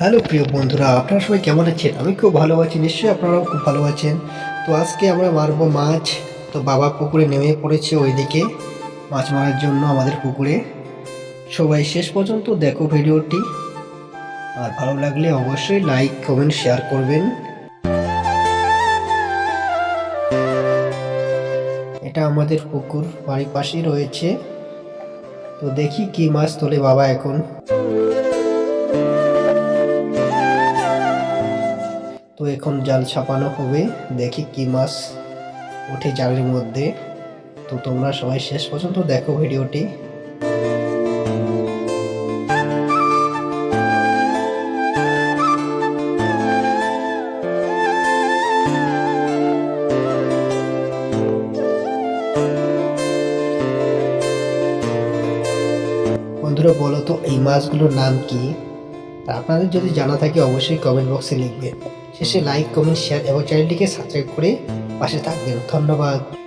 Hello প্রিয় বন্ধুরা, আপনারা সবাই কেমন আছেন? আমি খুব ভালো আছি, নিশ্চয়ই আপনারাও খুব ভালো আছেন। তো আজকে আমরা মারবো মাছ। তো বাবা পুকুরে নেমে পড়েছে ওইদিকে, মাছ মারার জন্য আমাদের পুকুরে। সবাই শেষ পর্যন্ত দেখো ভিডিওটি। আর ভালো লাগলে অবশ্যই লাইক, কমেন্ট, শেয়ার করবেন। এটা আমাদের পুকুর, বাড়ির পাশেই রয়েছে। তো দেখি কি মাছ তোলে বাবা এখন। তো এখন জাল ছাপানো হবে। দেখি কি মাছ ওঠে জালের মধ্যে। তো তোমরা সবাই শেষ পর্যন্ত দেখো ভিডিওটি। বন্ধুরা, বলো তো এই মাছগুলোর নাম কি? আপনাদের যদি জানা থাকে, অবশ্যই কমেন্ট বক্সে লিখবেন শেষে লাইক কমেন্ট শেয়ার এবং চ্যানেলটিকে সাবস্ক্রাইব করে পাশে থাকবেন। ধন্যবাদ।